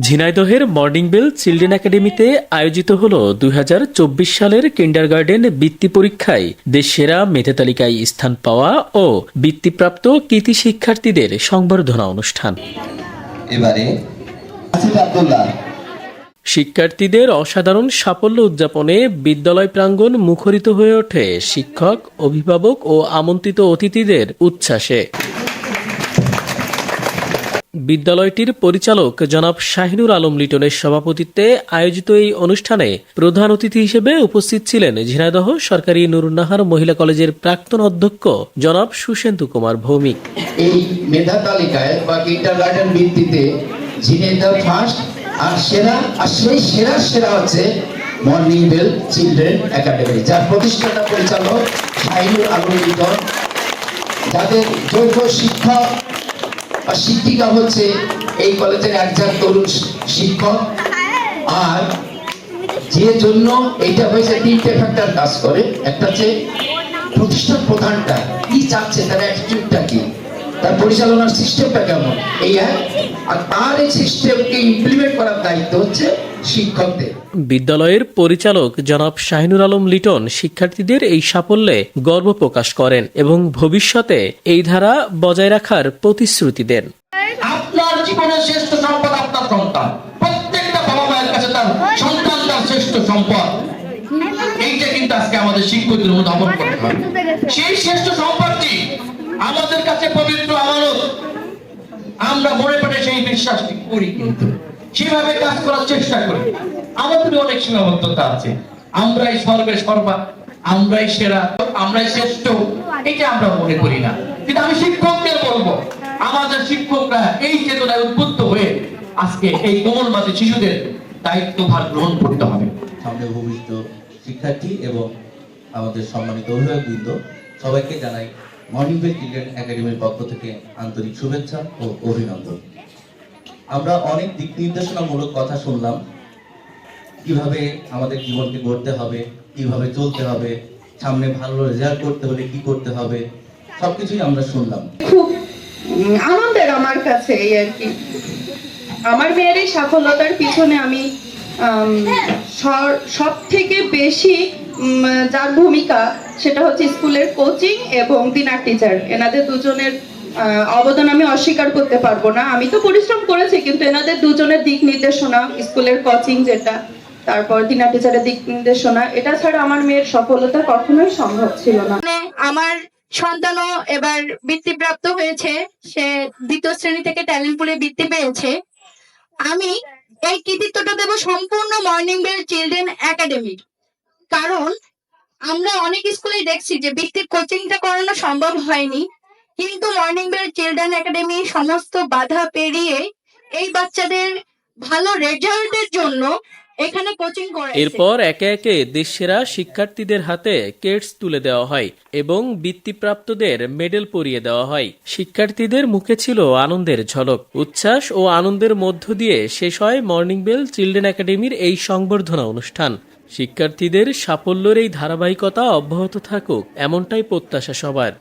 ঝিনাইদহের morning bell children একাডেমিতে আয়োজিত হল দুই হাজার চব্বিশ সালের কিন্ডারগার্ডেন বৃত্তি পরীক্ষায় দেশ সেরা মেধা তালিকায় স্থান পাওয়া ও বৃত্তিপ্রাপ্ত কৃতি শিক্ষার্থীদের সংবর্ধনা অনুষ্ঠান। এবারে আব্দুল্লাহ। শিক্ষার্থীদের অসাধারণ সাফল্য উদযাপনে বিদ্যালয় প্রাঙ্গণ মুখরিত হয়ে ওঠে শিক্ষক অভিভাবক ও আমন্ত্রিত অতিথিদের উচ্ছ্বাসে। বিদ্যালয়টির পরিচালক জনাব শাহিনুর আলম লিটনের সভাপতিত্বে আয়োজিত এই অনুষ্ঠানে প্রধান অতিথি হিসেবে উপস্থিত ছিলেন ঝিনাইদহ সরকারি নুরুন্নাহার মহিলা কলেজের প্রাক্তন অধ্যক্ষ জনাব সুশেন্দু কুমার ভৌমিক। এই মেধা তালিকায় বা কিন্ডারগার্ডেন ভিত্তিতে ঝিনেদার ফার্স্ট আর সেরা, আর সেই সেরা সেরা হচ্ছে মর্নিং বেল চিলড্রেন একাডেমি যার প্রতিষ্ঠাতা পরিচালক শাহিনুর আলম লিটন। যাদের যোগ্য শিক্ষক বা শিক্ষিকা হচ্ছে এই কলেজের একজন তরুণ শিক্ষক। আর যে জন্য এটা হয়েছে, তিনটে ফ্যাক্টর কাজ করে। একটা হচ্ছে প্রতিষ্ঠান প্রধানটা। কি চাচ্ছে? তার অ্যাটিটিউডটা কি? তার পরিচালনার সিস্টেমটা কেমন? এই আর তার এই সিস্টেমকে ইমপ্লিমেন্ট করার দায়িত্ব হচ্ছে শিক্ষকদের। বিদ্যালয়ের পরিচালক জনাব শাহিনুর আলম লিটন শিক্ষার্থীদের এই সাফল্যে গর্ব প্রকাশ করেন এবং ভবিষ্যতে এই ধারা বজায় রাখার প্রতিশ্রুতি দেন। আপনার জীবনের শ্রেষ্ঠ সম্পদ আপনার সন্তান। প্রত্যেকটা বাবা মায়ের কাছে তার সন্তান তার শ্রেষ্ঠ সম্পদ। এইটা কিন্তু আজকে আমাদের শিক্ষকদের অনুধাবন করতে হবে। সেই শ্রেষ্ঠ সম্পদটি আমাদের কাছে পবিত্র আমানত। আমরা মনে পড়ে সেই বিশ্বাসটি করি কিন্তু। সেভাবে কাজ করার চেষ্টা করি? আমাদের অনেক সীমাবদ্ধতা আছে। আমরাই সর্বে সর্বা, আমরাই সেরা, আমরাই শ্রেষ্ঠ, এটা আমরা মনে করি না। কিন্তু আমি শিক্ষকদের বলব আমাদের শিক্ষকরা এই চেতনায় উদ্বুদ্ধ হয়ে আজকে এই কোমল মাঝে শিশুদের দায়িত্বভার গ্রহণ করতে হবে। সামনে ভবিষ্যৎ শিক্ষার্থী এবং আমাদের সম্মানিত অভিভাবকবৃন্দ, সবাইকে জানাই মর্নিং বেল চিলড্রেন একাডেমির পক্ষ থেকে আন্তরিক শুভেচ্ছা ও অভিনন্দন। আমরা অনেক দিক নির্দেশনামূলক কথা শুনলাম। কীভাবে আমাদের জীবনকে গড়তে হবে, কীভাবে চলতে হবে, সামনে ভালো রেজাল্ট করতে হলে কি করতে হবে, সবকিছুই আমরা শুনলাম। আনন্দের আমার কাছে এই আর কি। আমার মেয়ের এই সাফল্যতার পিছনে আমি সব থেকে বেশি যার ভূমিকা সেটা হচ্ছে স্কুলের কোচিং এবং দিনার টিচার এনাদের দুজনের অবদান আমি অস্বীকার করতে পারব না। আমি তো পরিশ্রম করেছি, কিন্তু এনাদের দুজনের দিক নির্দেশনা, স্কুলের কোচিং যেটা, তারপর দিনার টিচারের দিক নির্দেশনা, এটা ছাড়া আমার মেয়ের সফলতা কখনোই সম্ভব ছিল না। মানে আমার সন্তানও এবার বৃত্তিপ্রাপ্ত হয়েছে, সে দ্বিতীয় শ্রেণি থেকে ট্যালেন্ট পুলে বৃত্তি পেয়েছে। আমি এই কৃতিত্বটা দেব সম্পূর্ণ মর্নিং বেল চিলড্রেন একাডেমির কারণ আমরা অনেক স্কুলেই দেখছি যে বৃত্তির কোচিংটা করানো সম্ভব হয়নি। কিন্তু মর্নিং বেল চিলড্রেন একাডেমি সমস্ত বাধা পেরিয়ে এই বাচ্চাদের ভালো রেজাল্টের জন্য এখানে কোচিং করে এরপর একে একে দেশসেরা শিক্ষার্থীদের হাতে কেটস তুলে দেওয়া হয় এবং বৃত্তিপ্রাপ্তদের মেডেল পরিয়ে দেওয়া হয়। শিক্ষার্থীদের মুখে ছিল আনন্দের ঝলক, উচ্ছ্বাস ও আনন্দের মধ্য দিয়ে শেষ হয় মর্নিং বেল চিলড্রেন একাডেমির এই সংবর্ধনা অনুষ্ঠান। শিক্ষার্থীদের সাফল্যের এই ধারাবাহিকতা অব্যাহত থাকুক, এমনটাই প্রত্যাশা সবার।